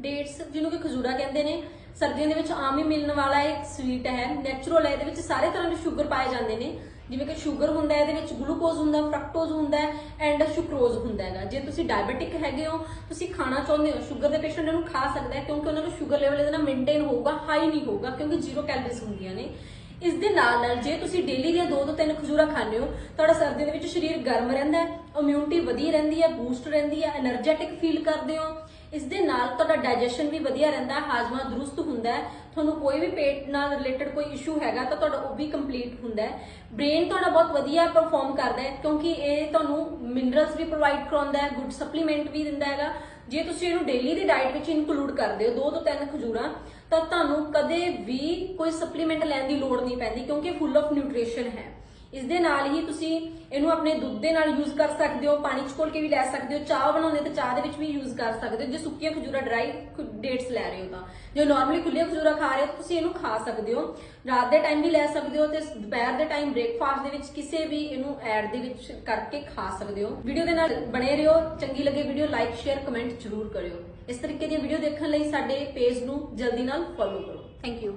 Dates ਜਿਹਨੂੰ ਕਿ ਖਜੂਰਾ ਕਹਿੰਦੇ ਨੇ, ਸਰਦੀਆਂ ਦੇ ਵਿੱਚ ਆਮ ਹੀ ਮਿਲਣ ਵਾਲਾ ਇੱਕ ਸਵੀਟ ਹੈ ਨੇਚਰਲ ਹੈ, ਇਹਦੇ ਵਿੱਚ ਸਾਰੇ ਤਰ੍ਹਾਂ ਦੇ ਸ਼ੂਗਰ ਪਾਏ ਜਾਂਦੇ ਨੇ। ਜਿਵੇਂ ਕਿ ਸ਼ੂਗਰ ਹੁੰਦਾ ਇਹਦੇ ਵਿੱਚ ਗਲੂਕੋਜ਼ ਹੁੰਦਾ ਫਰਕਟੋਜ਼ ਹੁੰਦਾ ਐਂਡ ਸ਼ੂਕਰੋਜ਼ ਹੁੰਦਾ ਹੈਗਾ। ਜੇ ਤੁਸੀਂ ਡਾਇਬੀਟਿਕ ਹੈਗੇ ਹੋ, ਤੁਸੀਂ ਖਾਣਾ ਚਾਹੁੰਦੇ ਹੋ ਸ਼ੂਗਰ ਦੇ ਪੇਸ਼ੈਂਟ ਇਹਨੂੰ ਖਾ ਸਕਦਾ ਕਿਉਂਕਿ ਉਹਨਾਂ ਦਾ ਸ਼ੂਗਰ ਲੈਵਲ ਇਹਦਾ ਮੇਨਟੇਨ ਹੋਊਗਾ ਹਾਈ ਨਹੀਂ ਹੋਊਗਾ, ਕਿਉਂਕਿ ਜ਼ੀਰੋ ਕੈਲਰੀਜ਼ ਹੁੰਦੀਆਂ ਨੇ। ਇਸ ਦੇ ਨਾਲ ਨਾਲ ਜੇ ਤੁਸੀਂ ਡੇਲੀ ਦੀਆਂ ਦੋ ਤੋਂ ਤਿੰਨ ਖਜੂਰਾ ਖਾਂਦੇ ਹੋ, ਤੁਹਾਡਾ ਸਰਦੀ ਦੇ ਵਿੱਚ ਸਰੀਰ ਗਰਮ ਰਹਿੰਦਾ ਹੈ ਇਮਿਊਨਿਟੀ ਵਧੀ ਰਹਿੰਦੀ ਹੈ ਬੂਸਟ ਰਹਿੰਦੀ ਹੈ એનર્ਜੈਟਿਕ ਫੀਲ ਕਰਦੇ ਹੋ ਇਸ ਦੇ ਨਾਲ ਤੁਹਾਡਾ ਡਾਈਜੈਸ਼ਨ ਵੀ ਵਧੀਆ ਰਹਿੰਦਾ ਹਾਜ਼ਮਾ ਦਰੁਸਤ ਹੁੰਦਾ ਹੈ। ਤੁਹਾਨੂੰ ਕੋਈ ਵੀ ਪੇਟ ਨਾਲ ਰਿਲੇਟਡ ਕੋਈ ਇਸ਼ੂ ਹੈਗਾ ਤਾਂ ਤੁਹਾਡਾ ਉਹ ਵੀ ਕੰਪਲੀਟ ਹੁੰਦਾ ਹੈ। ਬ੍ਰੇਨ ਤੁਹਾਡਾ ਬਹੁਤ ਵਧੀਆ ਪਰਫਾਰਮ ਕਰਦਾ ਹੈ ਕਿਉਂਕਿ ਇਹ ਤੁਹਾਨੂੰ ਮਿਨਰਲਸ ਵੀ ਪ੍ਰੋਵਾਈਡ ਕਰਾਉਂਦਾ ਹੈ ਗੁੱਡ ਸਪਲੀਮੈਂਟ ਵੀ ਦਿੰਦਾ ਹੈਗਾ। ਜੇ ਤੁਸੀਂ ਇਹਨੂੰ ਡੇਲੀ ਦੀ ਡਾਈਟ ਵਿੱਚ ਇਨਕਲੂਡ ਕਰਦੇ ਹੋ, ਦੋ ਤੋਂ ਤਿੰਨ ਖਜੂਰਾਂ, ਤਾਂ ਤੁਹਾਨੂੰ ਕਦੇ ਵੀ ਕੋਈ ਸਪਲੀਮੈਂਟ ਲੈਣ ਦੀ ਲੋੜ ਨਹੀਂ ਪੈਂਦੀ ਕਿਉਂਕਿ ਫੁੱਲ ਆਫ ਨਿਊਟ੍ਰੀਸ਼ਨ ਹੈ। ਇਸ ਦੇ ਨਾਲ ਹੀ ਤੁਸੀਂ ਇਹਨੂੰ ਆਪਣੇ ਦੁੱਧ ਦੇ ਨਾਲ ਯੂਜ਼ ਕਰ ਸਕਦੇ ਹੋ, ਪਾਣੀ ਚ ਘੋਲ ਕੇ ਵੀ ਲੈ ਸਕਦੇ ਹੋ, ਚਾਹ ਬਣਾਉਂਦੇ ਤੇ ਚਾਹ ਦੇ ਵਿੱਚ ਵੀ ਯੂਜ਼ ਕਰ ਸਕਦੇ ਹੋ, ਜੇ ਸੁੱਕੀਆਂ ਖਜੂਰਾ ਡਰਾਈ ਡੇਟਸ ਲੈ ਰਹੇ ਹੋ ਤਾਂ। ਜੇ ਨਾਰਮਲੀ ਖੁੱਲੀਆਂ ਖਜੂਰਾ ਖਾ ਰਹੇ ਹੋ ਤੁਸੀਂ ਇਹਨੂੰ ਖਾ ਸਕਦੇ ਹੋ। ਰਾਤ ਦੇ ਟਾਈਮ ਵੀ ਲੈ ਸਕਦੇ ਹੋ ਤੇ ਦੁਪਹਿਰ ਦੇ ਟਾਈਮ ਬ੍ਰੇਕਫਾਸਟ ਦੇ ਵਿੱਚ ਕਿਸੇ ਵੀ ਇਹਨੂੰ ਐਡ ਦੇ ਵਿੱਚ ਕਰਕੇ ਖਾ ਸਕਦੇ ਹੋ। ਵੀਡੀਓ ਦੇ ਨਾਲ ਬਣੇ ਰਹੋ, ਚੰਗੀ ਲੱਗੇ ਵੀਡੀਓ ਲਾਈਕ ਸ਼ੇਅਰ ਕਮੈਂਟ ਜ਼ਰੂਰ ਕਰਿਓ। ਇਸ ਤਰੀਕੇ ਦੀਆਂ ਵੀਡੀਓ ਦੇਖਣ ਲਈ ਸਾਡੇ ਪੇਜ ਨੂੰ ਜਲਦੀ ਨਾਲ ਫੋਲੋ ਕਰੋ। Thank you